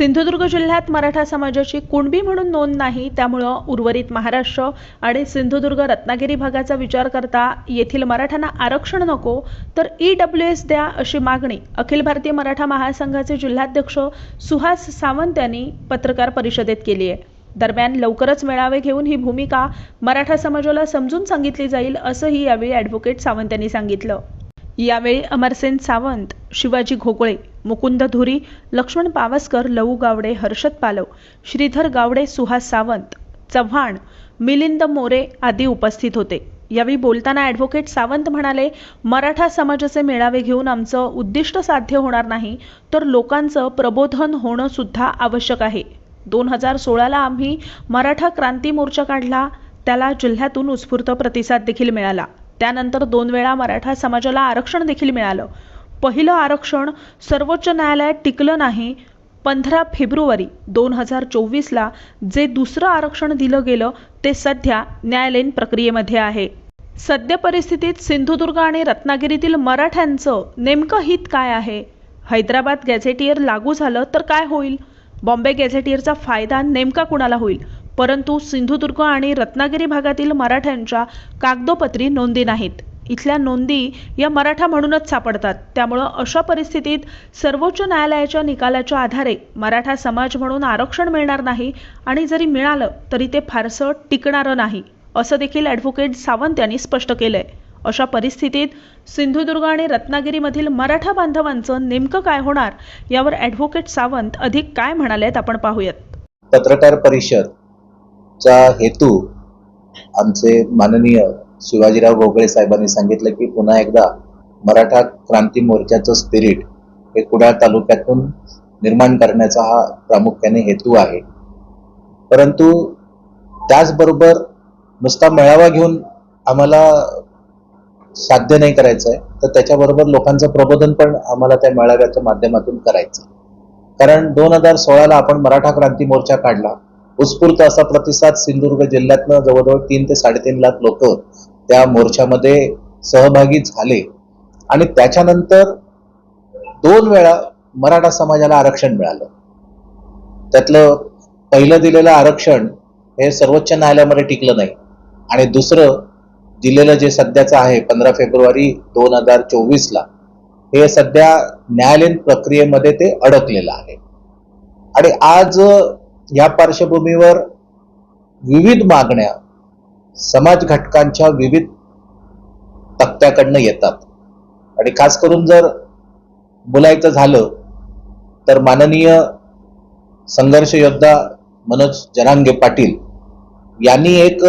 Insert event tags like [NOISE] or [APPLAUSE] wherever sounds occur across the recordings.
सिंधुदुर्ग जिल्ह्यात मराठा समाजाची कुणबी म्हणून नोंद नाही त्यामुळं उर्वरित महाराष्ट्र आणि सिंधुदुर्ग रत्नागिरी भागाचा विचार करता येथील मराठ्यांना आरक्षण नको तर ई डब्ल्यू एस द्या अशी मागणी अखिल भारतीय मराठा महासंघाचे जिल्हाध्यक्ष सुहास सावंत यांनी पत्रकार परिषदेत केली आहे. दरम्यान लवकरच मेळावे घेऊन ही भूमिका मराठा समाजाला समजून सांगितली जाईल असंही यावेळी ॲडव्होकेट सावंत यांनी सांगितलं. यावेळी अमरसेन सावंत शिवाजी घोगळे मुकुंद धुरी लक्ष्मण पावसकर लवू गावडे हर्षद पालव श्रीधर गावडे सुहास सावंत चव्हाण मिलिंद मोरे आदी उपस्थित होते. यावेळी बोलताना ॲडव्होकेट सावंत म्हणाले मराठा समाजाचे मेळावे घेऊन आमचं उद्दिष्ट साध्य होणार नाही तर लोकांचं प्रबोधन होणं सुद्धा आवश्यक आहे. दोन हजार सोळाला आम्ही मराठा क्रांती मोर्चा काढला त्याला जिल्ह्यातून उत्स्फूर्त प्रतिसाद देखील मिळाला. त्यानंतर दोन वेळा मराठा समाजाला आरक्षण देखील मिळालं. पहिलं आरक्षण सर्वोच्च न्यायालयात टिकलं नाही. पंधरा फेब्रुवारी दोन हजार चोवीसला जे दुसरं आरक्षण दिलं गेलं ते सध्या न्यायालयीन प्रक्रियेमध्ये आहे. सद्य परिस्थितीत सिंधुदुर्ग आणि रत्नागिरीतील मराठ्यांचं नेमकं हित काय आहे? हैदराबाद गॅझेटियर लागू झालं तर काय होईल? बॉम्बे गॅझेटियरचा फायदा नेमका कुणाला होईल? परंतु सिंधुदुर्ग आणि रत्नागिरी भागातील मराठ्यांच्या कागदोपत्री नोंदी नाहीत. इथल्या नोंदी या मराठा म्हणूनच सापडतात. त्यामुळं अशा परिस्थितीत सर्वोच्च न्यायालयाच्या निकालाच्या आधारे मराठा समाज म्हणून आरक्षण मिळणार नाही आणि जरी मिळालं तरी ते फारसं टिकणारं नाही असं देखील ॲडव्होकेट सावंत यांनी स्पष्ट केलंय. अशा परिस्थितीत सिंधुदुर्ग आणि रत्नागिरीमधील मराठा बांधवांचं नेमकं काय होणार यावर ॲडव्होकेट सावंत अधिक काय म्हणालेत आपण पाहूयात. पत्रकार चा हेतू आमचे माननीय शिवाजीराव गोगळे साहेबांनी सांगितलं की पुन्हा एकदा मराठा क्रांती मोर्चाचं स्पिरिट हे कुडाळ तालुक्यातून निर्माण करण्याचा हा प्रामुख्याने हेतू आहे. परंतु त्याचबरोबर नुसता मेळावा घेऊन आम्हाला साध्य नाही करायचं आहे तर त्याच्याबरोबर लोकांचं प्रबोधन पण आम्हाला त्या मेळाव्याच्या माध्यमातून करायचं कारण दोन हजार सोळाला आपण मराठा क्रांती मोर्चा काढला. उत्स्फूर्त असा प्रतिसाद सिंधुदुर्ग जिल्ह्यातनं जवळजवळ तीन ते साडेतीन लाख लोक त्या मोर्चामध्ये सहभागी झाले. आणि त्याच्यानंतर दोन वेळा मराठा समाजाला आरक्षण मिळालं. त्यातलं पहिलं दिलेलं आरक्षण हे सर्वोच्च न्यायालयामध्ये टिकलं नाही. आणि दुसरं दिलेलं जे सध्याचं आहे पंधरा फेब्रुवारी दोन हजार चोवीसला हे सध्या न्यायालयीन प्रक्रियेमध्ये ते अडकलेलं आहे. आणि आज या पार्श्वभूमीवर विविध मागण्या समाज घटकांच्या विविध तक्त्याकडनं येतात. आणि खास करून जर बोलायचं झालं तर माननीय संघर्ष योद्धा मनोज जरांगे पाटील यांनी एक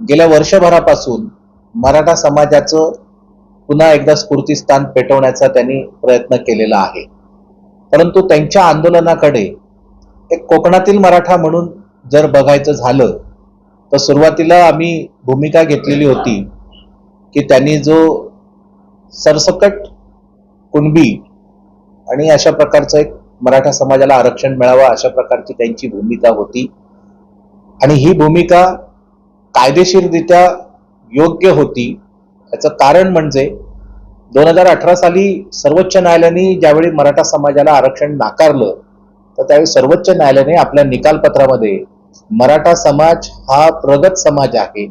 गेल्या वर्षभरापासून मराठा समाजाचं पुन्हा एकदा स्फूर्तीस्थान पेटवण्याचा त्यांनी प्रयत्न केलेला आहे. परंतु त्यांच्या आंदोलनाकडे एक कोकणातील मराठा म्हणून जर बघायचं झालं तर सुरुवातीला आम्ही भूमिका घेतलेली होती की त्यांनी जो सरसकट कुणबी आणि अशा प्रकारचं एक मराठा समाजाला आरक्षण मिळावं अशा प्रकारची त्यांची भूमिका होती. आणि ही भूमिका कायदेशीररित्या योग्य होती. याचं कारण म्हणजे दोन हजार अठरा साली सर्वोच्च न्यायालयाने ज्यावेळी मराठा समाजाला आरक्षण नाकारलं तर त्यावेळी सर्वोच्च न्यायालयाने आपल्या निकालपत्रामध्ये मराठा समाज हा प्रगत समाज आहे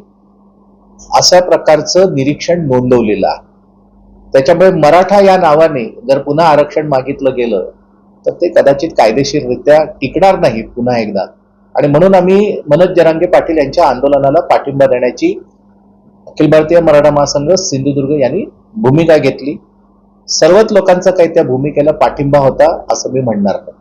अशा प्रकारचं निरीक्षण नोंदवलेलं आहे. त्याच्यामुळे मराठा या नावाने जर पुन्हा आरक्षण मागितलं गेलं तर ते कदाचित कायदेशीररित्या टिकणार नाही पुन्हा एकदा. आणि म्हणून आम्ही मनोज जरांगे पाटील यांच्या आंदोलनाला पाठिंबा देण्याची अखिल भारतीय मराठा महासंघ सिंधुदुर्ग यांनी भूमिका घेतली. सर्वच लोकांचा काही त्या भूमिकेला पाठिंबा होता असं मी म्हणणार नाही.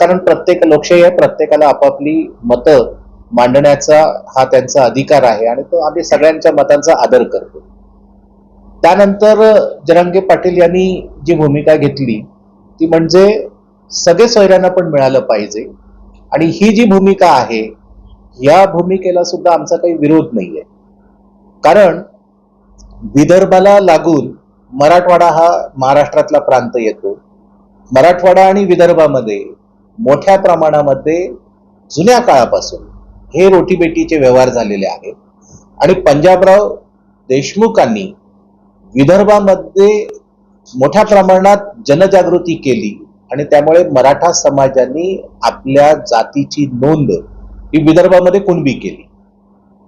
कारण प्रत्येक लोकशाही आहे प्रत्येकाला आपापली मतं मांडण्याचा हा त्यांचा अधिकार आहे आणि तो आम्ही सगळ्यांच्या मतांचा आदर करतो. त्यानंतर जरांगे पाटील यांनी जी भूमिका घेतली ती म्हणजे सगळे सोयऱ्यांना पण मिळालं पाहिजे. आणि ही जी भूमिका आहे या भूमिकेला सुद्धा आमचा काही विरोध नाही आहे कारण विदर्भाला लागून मराठवाडा हा महाराष्ट्रातला प्रांत येतो. मराठवाडा आणि विदर्भामध्ये मोठ्या प्रमाणामध्ये जुन्या काळापासून हे रोटीबेटीचे व्यवहार झालेले आहेत. आणि पंजाबराव देशमुखांनी विदर्भामध्ये मोठ्या प्रमाणात जनजागृती केली आणि त्यामुळे मराठा समाजाने आपल्या जातीची नोंद ही विदर्भामध्ये कुणबी केली.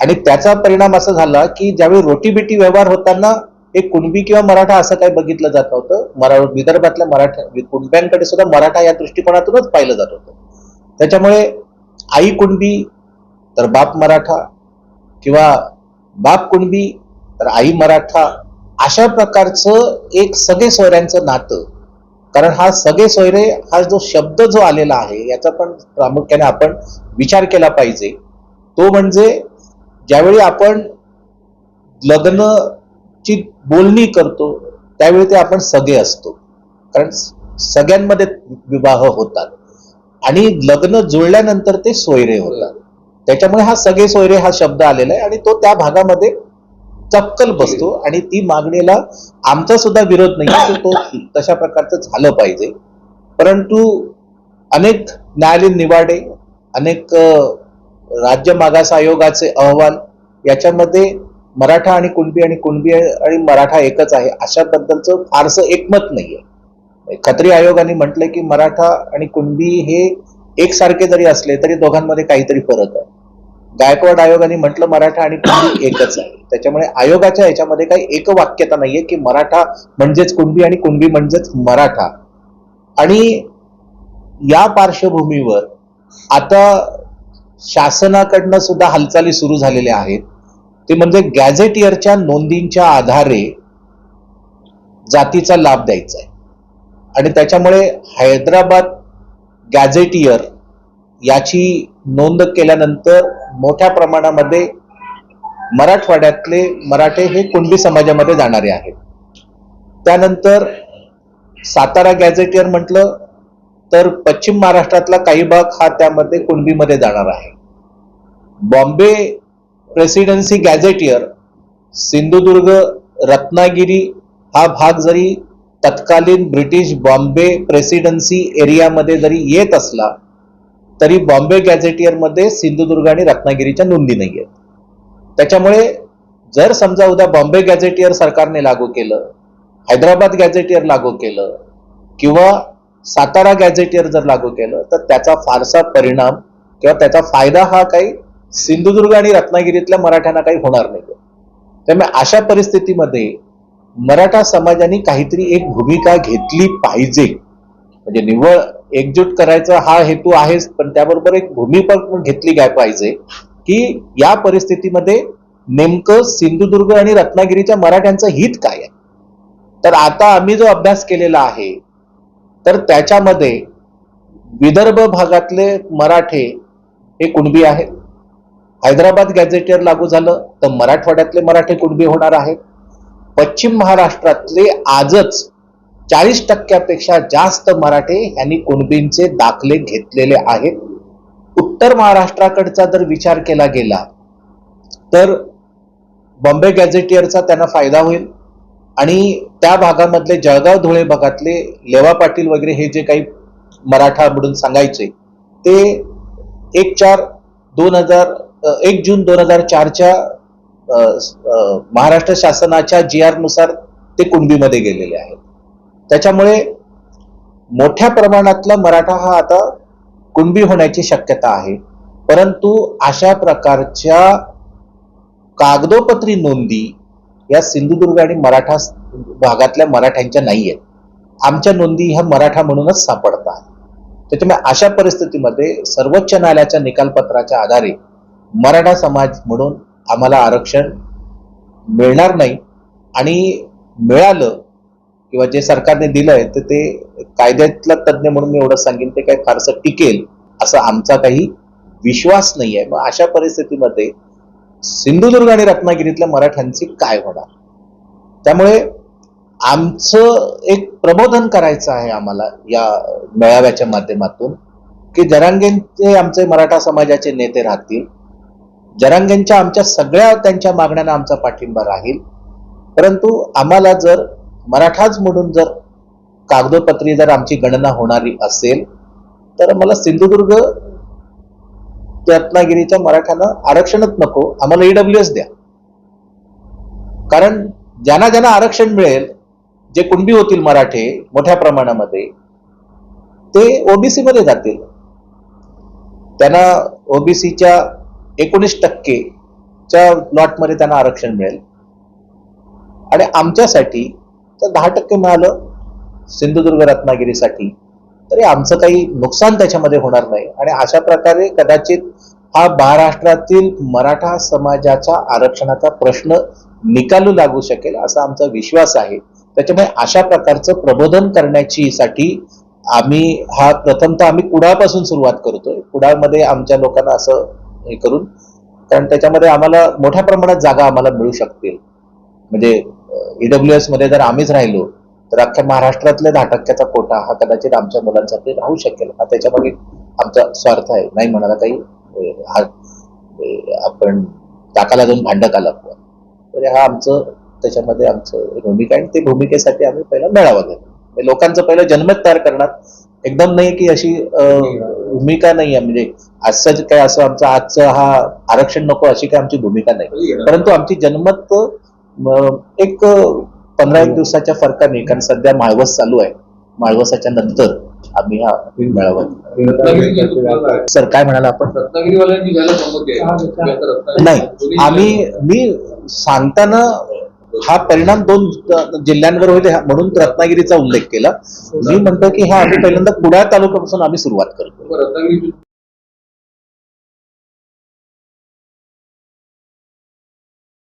आणि त्याचा परिणाम असा झाला की ज्यावेळी रोटीबेटी व्यवहार होताना एक कुणबी किंवा मराठा असं काही बघितलं जात नव्हतं. मरा विदर्भातल्या मराठा कुणब्यांकडे सुद्धा मराठा या दृष्टिकोनातूनच पाहिलं जात होतं. त्याच्यामुळे आई कुणबी तर बाप मराठा किंवा बाप कुणबी तर आई मराठा अशा प्रकारचं एक सगळे सोयऱ्यांचं नातं. कारण हा सगळे सोयरे हा जो शब्द जो आलेला आहे याचा पण प्रामुख्याने आपण विचार केला पाहिजे. तो म्हणजे ज्यावेळी आपण लग्न ची बोलणी करतो त्यावेळी ते आपण सगळे असतो. कारण सगळ्यांमध्ये विवाह होतात. आणि लग्न जुळल्यानंतर ते सोयरे होतात. त्याच्यामुळे हा सगळे सोयरे हा शब्द आलेला आहे आणि तो त्या भागामध्ये चक्कल बसतो आणि ती मागणीला आमचा सुद्धा विरोध नाही की तो तशा प्रकारचं झालं पाहिजे. परंतु अनेक न्यायालयीन निवाडे अनेक राज्य मागास आयोगाचे अहवाल याच्यामध्ये मराठा आणि कुणबी आणि कुणबी आणि मराठा एकच आहे अशा बद्दलचं फारसं एकमत नाहीये. खत्री आयोगाने म्हटलंय की मराठा आणि कुणबी हे एकसारखे जरी असले तरी दोघांमध्ये काहीतरी फरक आहे. गायकवाड आयोगाने म्हटलं मराठा आणि कुणबी [COUGHS] एकच आहे. त्याच्यामुळे आयोगाच्या ह्याच्यामध्ये काही एकवाक्यता नाहीये की मराठा म्हणजेच कुणबी आणि कुणबी म्हणजेच मराठा. आणि या पार्श्वभूमीवर आता शासनाकडनं सुद्धा हालचाली सुरू झालेल्या आहेत. ते म्हणजे गॅझेटियरच्या नोंदींच्या आधारे जातीचा लाभ द्यायचा आहे. आणि त्याच्यामुळे हैदराबाद गॅझेटियर याची नोंद केल्यानंतर मोठ्या प्रमाणामध्ये मराठवाड्यातले मराठे हे कुणबी समाजामध्ये जाणारे आहेत. त्यानंतर सातारा गॅझेटियर म्हटलं तर पश्चिम महाराष्ट्रातला काही भाग हा त्यामध्ये कुणबीमध्ये जाणार आहे. Bombay presidency gazetteer Sindhudurg Ratnagiri हा भाग जरी तत्कालीन ब्रिटिश बॉम्बे प्रेसिडेन्सी एरियामध्ये जरी येत असला तरी बॉम्बे गॅझेटियरमध्ये सिंधुदुर्ग आणि रत्नागिरीच्या नोंदी नाही आहेत त्याच्यामुळे जर समजा उद्या बॉम्बे गॅझेटियर सरकारने लागू केलं हैदराबाद गॅझेटियर लागू केलं किंवा सातारा गॅझेटियर जर लागू केलं तर त्याचा फारसा परिणाम किंवा त्याचा फायदा हा काही सिंधुदुर्ग आणि रत्नागिरीतल्या मराठ्यांना काही होणार नाही. त्यामुळे अशा परिस्थितीमध्ये मराठा समाजाने काहीतरी एक भूमिका घेतली पाहिजे. म्हणजे निव्वळ एकजूट करायचा हा हेतू आहेच पण त्याबरोबर एक भूमिका घेतली काय पाहिजे की या परिस्थितीमध्ये नेमकं सिंधुदुर्ग आणि रत्नागिरीच्या मराठ्यांचं हित काय आहे? तर आता आम्ही जो अभ्यास केलेला आहे तर त्याच्यामध्ये विदर्भ भागातले मराठे हे कुणबी आहेत? हैदराबाद गॅझेटियर लागू झालं तर मराठवाड्यातले मराठे कुणबी होणार आहेत? पश्चिम महाराष्ट्रातले आजच चाळीस टक्क्यापेक्षा जास्त मराठे यांनी कुणबींचे दाखले घेतलेले आहेत. उत्तर महाराष्ट्राकडचा जर विचार केला गेला तर बॉम्बे गॅझेटियरचा त्यांना फायदा होईल. आणि त्या भागामधले जळगाव धुळे भागातले लेवा पाटील वगैरे हे जे काही मराठा म्हणून सांगायचे ते एक चार दोन हजार एक जून दोन हजार चारच्या महाराष्ट्र शासनाच्या जी आरनुसार ते कुणबीमध्ये गेलेले आहेत. त्याच्यामुळे मोठ्या प्रमाणातला मराठा हा आता कुणबी होण्याची शक्यता आहे. परंतु अशा प्रकारच्या कागदोपत्री नोंदी या सिंधुदुर्ग आणि मराठा भागातल्या मराठ्यांच्या नाही आहेत आमच्या नोंदी ह्या मराठा म्हणूनच सापडतात. त्याच्यामुळे अशा परिस्थितीमध्ये सर्वोच्च न्यायालयाच्या निकालपत्राच्या आधारे मराठा समाज म्हणून आम्हाला आरक्षण मिळणार नाही. आणि मिळालं किंवा जे सरकारने दिलंय तर ते कायद्यातला तज्ज्ञ म्हणून मी एवढं सांगेन ते काही फारसं टिकेल असा आमचा काही विश्वास नाही आहे मग अशा परिस्थितीमध्ये सिंधुदुर्ग आणि रत्नागिरीतल्या मराठ्यांची काय होणार? त्यामुळे आमचं एक प्रबोधन करायचं आहे आम्हाला या मेळाव्याच्या माध्यमातून की जरांगेंचे आमचे मराठा समाजाचे नेते राहतील जरांगेंच्या आमच्या सगळ्या त्यांच्या मागण्यांना आमचा पाठिंबा राहील. परंतु आम्हाला जर मराठाच म्हणून जर कागदोपत्री जर आमची गणना होणारी असेल तर मला सिंधुदुर्ग रत्नागिरीच्या मराठ्यांना आरक्षणच नको आम्हाला ईडब्ल्यू एस द्या. कारण ज्यांना ज्यांना आरक्षण मिळेल जे कुणबी होतील मराठे मोठ्या प्रमाणामध्ये ते ओबीसी मध्ये जातील. त्यांना ओबीसीच्या एकोणीस टक्केच्या लॉटमध्ये त्यांना आरक्षण मिळेल. आणि आमच्यासाठी तर दहा टक्के मिळालं सिंधुदुर्ग रत्नागिरीसाठी तरी आमचं काही नुकसान त्याच्यामध्ये होणार नाही. आणि अशा प्रकारे कदाचित हा महाराष्ट्रातील मराठा समाजाचा आरक्षणाचा प्रश्न निकालू लागू शकेल असा आमचा विश्वास आहे. त्याच्यामुळे अशा प्रकारचं प्रबोधन करण्याची साठी आम्ही हा प्रथमतः आम्ही कुडाळपासून सुरुवात करतोय. कुडाळमध्ये आमच्या लोकांना असं हे करून. कारण त्याच्यामध्ये आम्हाला मोठ्या प्रमाणात जागा आम्हाला मिळू शकतील. म्हणजे ईडब्ल्यू एसमध्ये जर आम्हीच राहिलो तर अख्ख्या महाराष्ट्रातल्या दहा टक्क्याचा कोटा हा कदाचित आमच्या मुलांसाठी राहू शकेल. हा त्याच्यामागे आमचा स्वार्थ आहे. नाही म्हणाला काही हा आपण टाकाला जाऊन भांडक आला तर हा आमचं त्याच्यामध्ये आमचं भूमिका आहे. आणि ते भूमिकेसाठी आम्ही पहिला मेळावा घेतो लोकांचं पहिलं जनमत तयार करणार. एकदम नाही की अशी भूमिका नाही आहे म्हणजे असं काय असं आमचं आजचं हा आरक्षण नको अशी काय आमची भूमिका नाही. परंतु आमची जनमत एक पंधरा एक दिवसाच्या फरकाने कारण सध्या माळवस चालू आहे. माळवसाच्या नंतर आम्ही हा मेळावा? सर काय म्हणाला आपण? नाही आम्ही मी सांगताना हा परिणाम दोन जिल्ह्यांवर होईल म्हणून रत्नागिरीचा उल्लेख केला. मी म्हणतो की हा आम्ही पहिल्यांदा कुडाळ तालुक्यापासून आम्ही सुरुवात करतो. रत्नागिरी